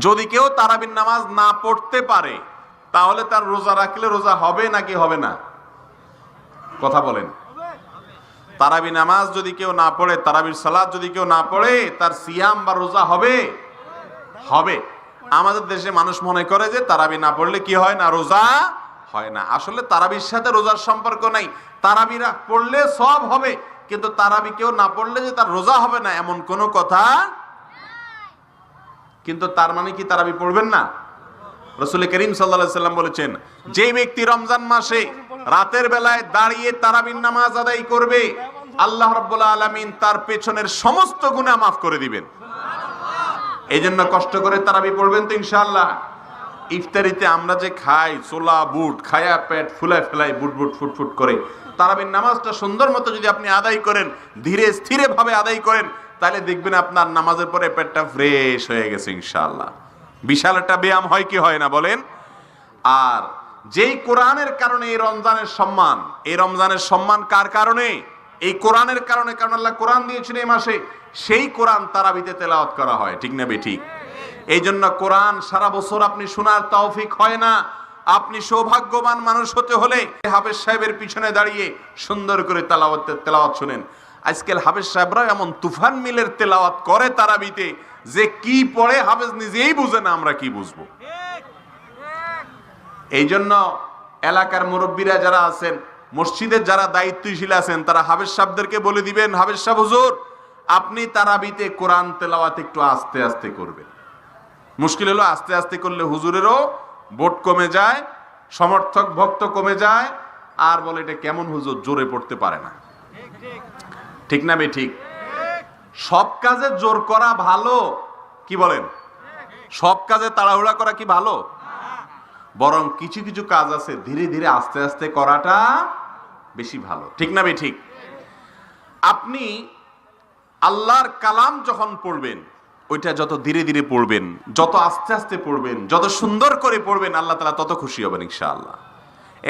যদি কেউ তারাবির নামাজ না পড়তে পারে, তাহলে তার রোজা রাখলে রোজা হবে নাকি হবে না? কথা বলেন। তারাবি নামাজ যদি কেউ না পড়ে, তারাবির সালাদ যদি কেউ না পড়ে, তার সিয়াম বা রোজা হবে? হবে। আমাদের দেশে মানুষ মনে করে যে তারাবি না পড়লে কি হয় না, রোজা হয় না। আসলে তারাবির সাথে রোজার সম্পর্ক নাই। তারাবিরা পড়লে সব হবে, কিন্তু তারাবি কেউ না পড়লে যে তার রোজা হবে না, এমন কোনো কথা কিন্তু তার মানে কি তারাবি পড়বেন না? রসুল করিম সাল্লা সাল্লাম বলেছেন যে ব্যক্তি রমজান মাসে রাতের বেলায় দাঁড়িয়ে তারাবির নামাজ আদায় করবে, আল্লাহ রব্বুল্লাহ আলমিন তার পেছনের সমস্ত গুণা মাফ করে দিবেন। এই জন্য কষ্ট করে তারাবি পড়বেন তো ইনশাআল্লাহ। ইফতারিতে আমরা যে খাই ছোলা বুট, খায়া পেট, ফুলায় ফেলাই, বুট বুট, ফুট ফুট করে, তারাবির নামাজটা সুন্দর মতো যদি আপনি আদায় করেন, ধীরে স্থিরে ভাবে আদায় করেন তাহলে দেখবেন আপনার নামাজের পরে পেটটা ফ্রেশ হয়ে গেছে ইনশাআল্লাহ। বিশাল একটা ব্যায়াম হয় কি হয় না বলেন? আর যেই কোরআনের কারণে এই রমজানের সম্মান, এই রমজানের সম্মান কার কারণে? এই কোরআনের কারণে, কারণ আল্লাহ কোরআন দিয়েছেন এই মাসে, সেই কোরআন তারাবিতে তেলাওয়াত করা হয়, ঠিক না ঠিক? এই জন্য কোরআন সারা বছর আপনি শোনার তৌফিক হয় না। আপনি সৌভাগ্যবান মানুষ হতে হলে হাফেজ সাহেবের পিছনে দাঁড়িয়ে সুন্দর করে তেলাওয়াত তেলাওয়াত শুনেন। আজকাল হাফেজ সাহেবরা এমন তুফান মিলের তেলাওয়াত করে তারাবিতে যে কি পড়ে হাফেজ নিজেই বুঝে না আমরা কি বুঝব। এই জন্য এলাকার মুরব্বীরা যারা আছেন মসজিদের যারা দায়িত্বশীল আছেন, তারা হাবেজ সাহেবদেরকে বলে দিবেন হাবেজ সাহেব, হুজুর, আপনি তারাবিতে কোরআন তেলাওয়াত একটু আস্তে আস্তে করবেন। মুশকিল হলো আস্তে আস্তে করলে হুজুরেরও ভোট কমে যায়, সমর্থক ভক্ত কমে যায়, আর বলে এটা কেমন হুজুর, জোরে পড়তে পারে না। ঠিক না ঠিক সব কাজে জোর করা ভালো, কি বলেন? সব কাজে তাড়াহুড়া করা কি ভালো? বরং কিছু কিছু কাজ আছে, ধীরে ধীরে আস্তে আস্তে করাটা বেশি ভালো। ঠিক না ঠিক আপনি আল্লাহর কালাম যখন পড়বেন, ওইটা যত ধীরে ধীরে পড়বেন, যত আস্তে আস্তে পড়বেন, যত সুন্দর করে পড়বেন, আল্লাহ তালা তত খুশি হবেন ইনশাআল্লাহ।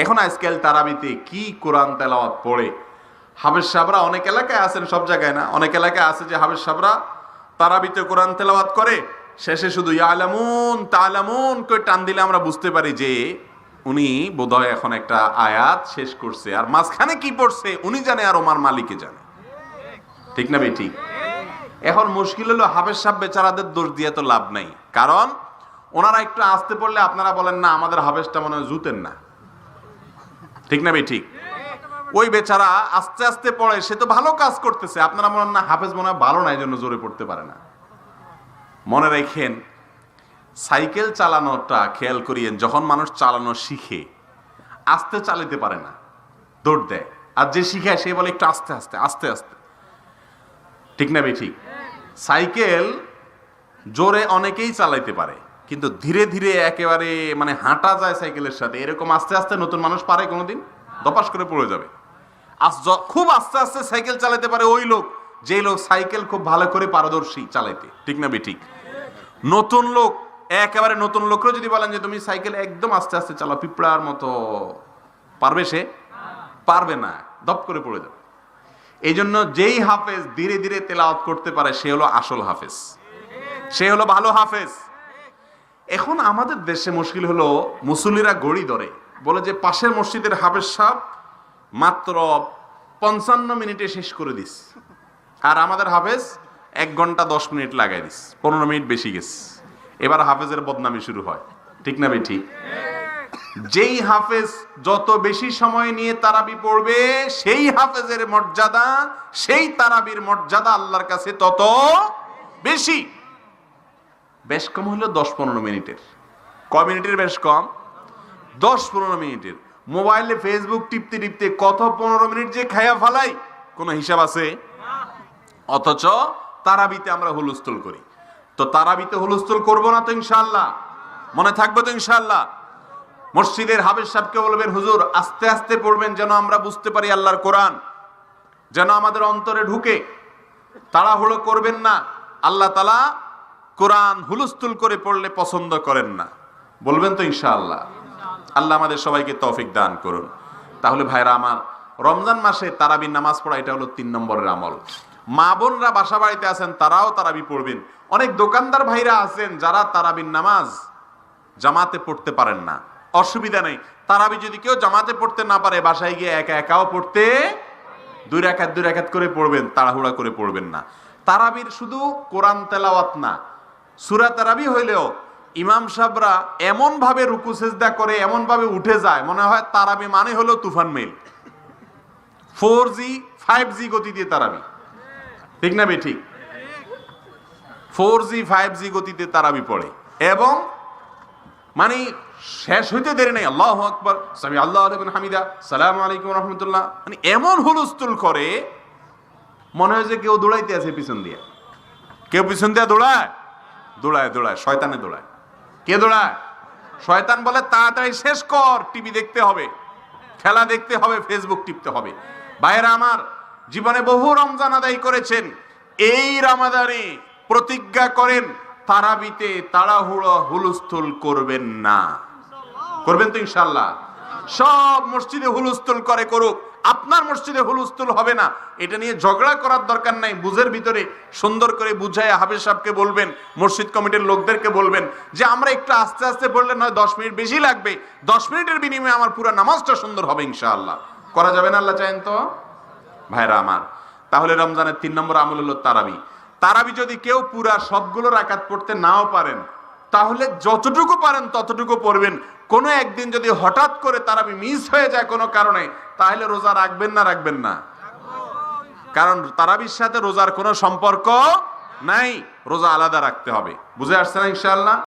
এখন আজকাল তারাবিতে কি কোরআন তেলাওয়াত পড়ে হাবেজ সাহরা অনেক এলাকায় আছেন, সব জায়গায় না। অনেক এলাকায় আছে যে হাবেজ সাহরা তারাবিতে কোরআন তেলাওয়াত করে, শেষে শুধু ইয়ালামুন, তালামুন করে টান দিলে আমরা বুঝতে পারি যে উনি বোধহয় এখন একটা আয়াত শেষ করছে। আর মাঝখানে কি পড়ছে, উনি জানে আর ওমার মালিকে জানে। ঠিক না ঠিক এখন মুশকিল হলো হাফেজ সাহেব বেচারাদের দোষ দিয়ে তো লাভ নাই। কারণ ওনারা একটু আসতে পড়লে আপনারা বলেন, না, আমাদের হাফেজটা মনে হয় জুতেন না। ঠিক না ভাই ঠিক ওই বেচারা আস্তে আস্তে পড়ে, সে তো ভালো কাজ করতেছে। আপনারা মনে না হাফেজ মনে হয় ভালো না, এই জন্য জোরে পড়তে পারে না। মনে রাখেন, সাইকেল চালানোটা খেয়াল করিয়েন, যখন মানুষ চালানো শিখে, আস্তে চালাতে পারে না, দৌড় দেয়। আর যে শিখায়, সে বলে একটু আস্তে আস্তে আস্তে আস্তে। ঠিক না ভাই ঠিক সাইকেল জোরে অনেকেই চালাইতে পারে, কিন্তু ধীরে ধীরে একেবারে মানে হাঁটা যায় সাইকেলের সাথে, এরকম আস্তে আস্তে নতুন মানুষ পারে কোনোদিন? দপাস করে পড়ে যাবে। খুব আস্তে আস্তে সাইকেল চালাতে পারে ওই লোক যে লোক সাইকেল খুব ভালো করে পারদর্শী চালাইতে। ঠিক না ঠিক নতুন লোক, একেবারে নতুন লোকরা যদি বলেন যে তুমি সাইকেল একদম আস্তে আস্তে চালাও, পিঁপড়ার মতো, পারবে সে? পারবে না দপ করে পড়ে যাবে। এই জন্য যেই হাফেজ ধীরে ধীরে তেলাওয়াত করতে পারে, সে হলো আসল হাফেজ। সে হলো ভালো হাফেজ। এখন আমাদের দেশে মুশকিল হলো মুসল্লিরা গড়ি ধরে। বলে যে পাশের মসজিদের হাফেজ সাহেব মাত্র পঞ্চান্ন মিনিটে শেষ করে দিস। আর আমাদের হাফেজ এক ঘণ্টা দশ মিনিট লাগাই দিস। পনেরো মিনিট বেশি গেছে এবার হাফেজের বদনামি শুরু হয়। ঠিক না ঠিক যেই হাফেজ যত বেশি সময় নিয়ে তারাবি পড়বে, সেই হাফেজের মর্যাদা, সেই তারাবির মর্যাদা আল্লাহর কাছে তত বেশি। বেশ কম হলো দশ পনেরো মিনিটের। ক মিনিটের বেশ কম? দশ পনেরো মিনিটের। মোবাইলে ফেসবুক টিপতে টিপতে কত পনেরো মিনিট যে খায়া ফালাই? কোনো হিসাব আছে? অথচ তারাবিতে আমরা হুলস্থুল করি। তো তারাবিতে হুলস্থুল করব না তো ইনশাল্লাহ মনে থাকবে তো ইনশাল্লাহ মসজিদের হাবের সাহেবকে বলবেন, হুজুর, আস্তে আস্তে পড়বেন যেন আমরা বুঝতে পারি আল্লাহর কোরআন। যেন আমাদের অন্তরে ঢুকে। তাড়াহুড়ো করবেন না। আল্লাহ তালা কোরআন হুলস্থুল করে পড়লে পছন্দ করেন না। বলবেন তো ইনশাআল্লাহ। আল্লাহ আমাদের সবাইকে তৌফিক দান করুন। তাহলে ভাইরা আমার, রমজান মাসে তারাবির নামাজ পড়া, এটা হলো তিন নম্বরের আমল। মা বোনরা বাসা বাড়িতে আছেন, তারাও তারাবি পড়বেন। অনেক দোকানদার ভাইরা আছেন, যারা তারাবির নামাজ জামাতে পড়তে পারেন না। অসুবিধা নেই। তারাবি যদি কেউ জামাতে পড়তে না পারে, বাসায় গিয়ে একা একাও পড়তে দুই রাখাত দুই রাখাত করে পড়বেন, তাড়াহুড়া করে পড়বেন না। তারাবির শুধু কোরআন তেলাওয়াত না, সুরা তারাবি হইলেও ইমাম সাহরা এমন ভাবে রুকু সেজদা করে এমন ভাবে উঠে যায়, মনে হয় তারাবি মানে হলো Toofan mail. Four G, five G গতি দিয়ে তারাবি। ঠিক না বে, ঠিক? ফোর জি, ফাইভ জি গতিতে তারাবি পড়ে। এবং মানে শেষ হইতে দেরি নেই, আল্লাহ আকবর, সামি আল্লাহ আলবিন হামিদা, সালাম আলাইকুম রহমতুল্লাহ। মানে এমন হুলস্থুল করে, মনে হয় যে কেউ দৌড়াইতে আছে পিছন দিয়ে। কেউ পিছন দিয়ে দৌড়ায়? দৌড়ায় দৌড়ায়, শয়তানে দৌড়ায়। কে দৌড়ায়? শয়তান বলে, তাড়াতাড়ি শেষ কর, টিভি দেখতে হবে, খেলা দেখতে হবে, ফেসবুক টিপতে হবে। ভাইয়েরা আমার, জীবনে বহু রমজান আদায় করেছেন। এই রামাদানে প্রতিজ্ঞা করেন, তারাবিতে তাড়াহুড়ো হুলস্থুল করবেন না। করবেন তো ইনশাল্লাহ সব মসজিদে হুলস্থুল করে করুক। আপনার মসজিদে হুলস্থুল হবে না। এটা নিয়ে ঝগড়া করার দরকার নাই। বুঝের ভিতরে সুন্দর করে বুঝায় হাফেজ সাহেবকে বলবেন, মসজিদ কমিটির লোকদেরকে বলবেন যে, আমরা একটু আস্তে আস্তে পড়লে নয়, দশ মিনিট বেশি লাগবে। দশ মিনিটের বিনিময়ে আমার পুরো নামাজটা সুন্দর হবে ইনশাআল্লাহ। করা যাবে না আল্লাহ চাইন তো? ভাইরা আমার, তাহলে রমজানের তিন নম্বর আমল হলো তারাবি। তারাবি যদি কেউ পুরা সবগুলো রাকাত পড়তে নাও পারেন তাহলে যতটুকু পারেন ততটুকু পড়বেন। কোনো একদিন যদি হঠাৎ করে তারাবি মিস হয়ে যায় কোনো কারণে, তাহলে রোজা রাখবেন না রাখবেন না। কারণ তারাবির সাথে রোজার কোনো সম্পর্ক নাই। রোজা আলাদা রাখতে হবে। বুঝে আসছে না ইনশাআল্লাহ?